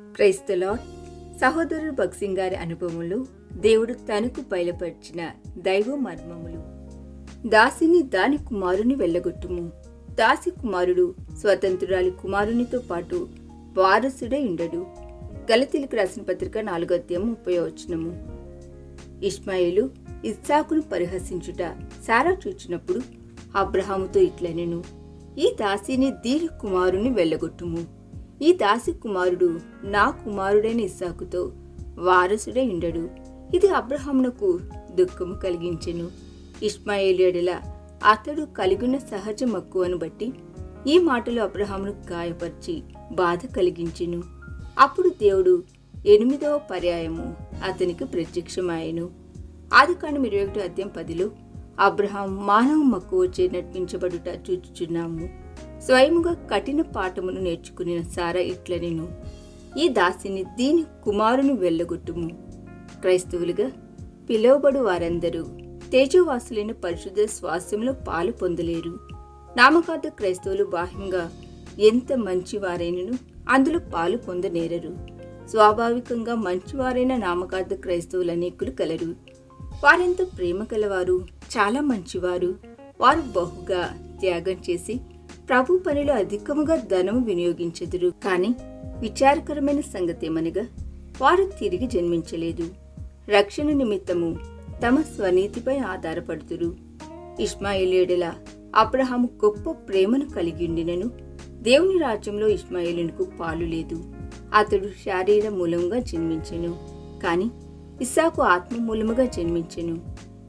క్రైస్తలో సహోదరుడు భక్సింగ్ గారి అనుభవములు దేవుడు తనకు బయలుపరిచిన దైవ మర్మములు. దాసిని దాని కుమారుని వెళ్ళగొట్టుము. దాసి కుమారుడు స్వతంత్రురాలి కుమారునితో పాటు వారసుడే ఉండడు. గలతీలకు రాసిన పత్రిక నాలుగో అధ్యాయం ముప్పై వచనము. ఇష్మాయిలు ఇస్సాకును పరిహసించుట సారా చూచినప్పుడు అబ్రహాముతో ఇట్లనెను ఈ దాసిని దీని కుమారుని వెళ్ళగొట్టుము. ఈ దాసి కుమారుడు నా కుమారుడైన ఇస్సాకుతో వారసుడై ఉండడు. ఇది అబ్రహామునకు దుఃఖము కలిగించెను. ఇష్మాయేలు అతడు కలిగిన సహజ మక్కువను బట్టి ఈ మాటలు అబ్రహామును గాయపరిచి బాధ కలిగించెను. అప్పుడు దేవుడు ఎనిమిదవ పర్యాయము అతనికి ప్రత్యక్షమాయెను. ఆది కాండం ఇరవై ఒకటి అధ్యాయం పదిలో అబ్రహాం మానవ మక్కువ చే నడిపించబడుట చూచుచున్నాము. స్వయముగా కఠిన పాఠమును నేర్చుకుని సారా ఇట్లనెను ఈ దాసిని దీని కుమారుని వెళ్ళగొట్టుము. క్రైస్తవులుగా పిలువబడు వారందరూ తేజోవాసులైన పరిశుద్ధ స్వాస్యంలో పాలు పొందలేరు. నామకార్థ క్రైస్తవులు బాహ్యంగా ఎంత మంచివారైనను అందులో పాలు పొందనేరరు. స్వాభావికంగా మంచివారైన నామకార్థ క్రైస్తవులు అనేకులు కలరు. వారెంతో ప్రేమ కలవారు చాలా మంచివారు. వారు బహుగా త్యాగం చేసి ప్రభు పనిలో అధికముగా ధనము వినియోగించెదురు. కానీ విచారకరమైన సంగతేమనగా వారు తిరిగి జన్మించలేదు. రక్షణ నిమిత్తము తమ స్వనీతిపై ఆధారపడుతురు ఇస్మాయిలేడల అబ్రహాము గొప్ప ప్రేమను కలిగిండినను దేవుని రాజ్యంలో ఇస్మాయిలునకు పాలు లేదు. అతడు శారీర మూలంగా జన్మించెను కాని ఇస్సాకు ఆత్మ మూలముగా జన్మించెను.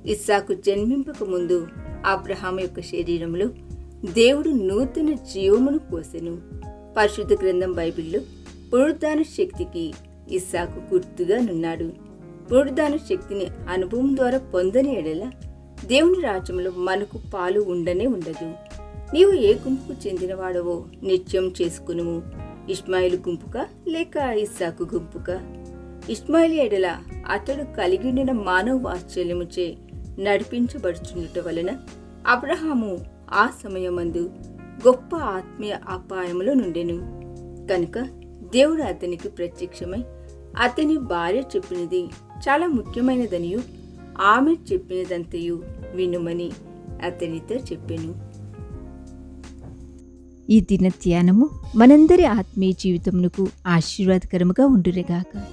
ఇస్సాకు జన్మింపక ముందు అబ్రహాం యొక్క శరీరంలో దేవుడు నూతన జీవమును పోసెను పరిశుద్ధ గ్రంథం బైబిల్లో పునరుద్ధాన శక్తికి ఇస్సాకు గుర్తుగా నున్నాడు. పునరుద్ధాన శక్తిని అనుభవం ద్వారా పొందని ఎడల దేవుని రాజ్యంలో మనకు పాలు ఉండనే ఉండదు. నీవు ఏ గుంపుకు చెందినవాడవో నిత్యం చేసుకునుము. ఇస్మాయిల్ గుంపుక లేక ఇస్సాకు గుంపుక? ఇస్మాయిల్ ఎడల అతడు కలిగిన మానవ వాత్సల్యముచే నడిపించబడుచుండట వలన అబ్రహాము ఆ సమయమందు గొప్ప ఆత్మీయ అపాయములో నుండెను. కనుక దేవుడు అతనికి ప్రత్యక్షమై అతని భార్య చెప్పినది చాలా ముఖ్యమైనదనియు ఆమె చెప్పినదంతయు వినుమని అతనితో చెప్పాను. ఈ దిన ధ్యానము మనందరి ఆత్మీయ జీవితమునకు ఆశీర్వాదకరముగా ఉండురేగాక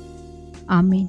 ఆమెన్.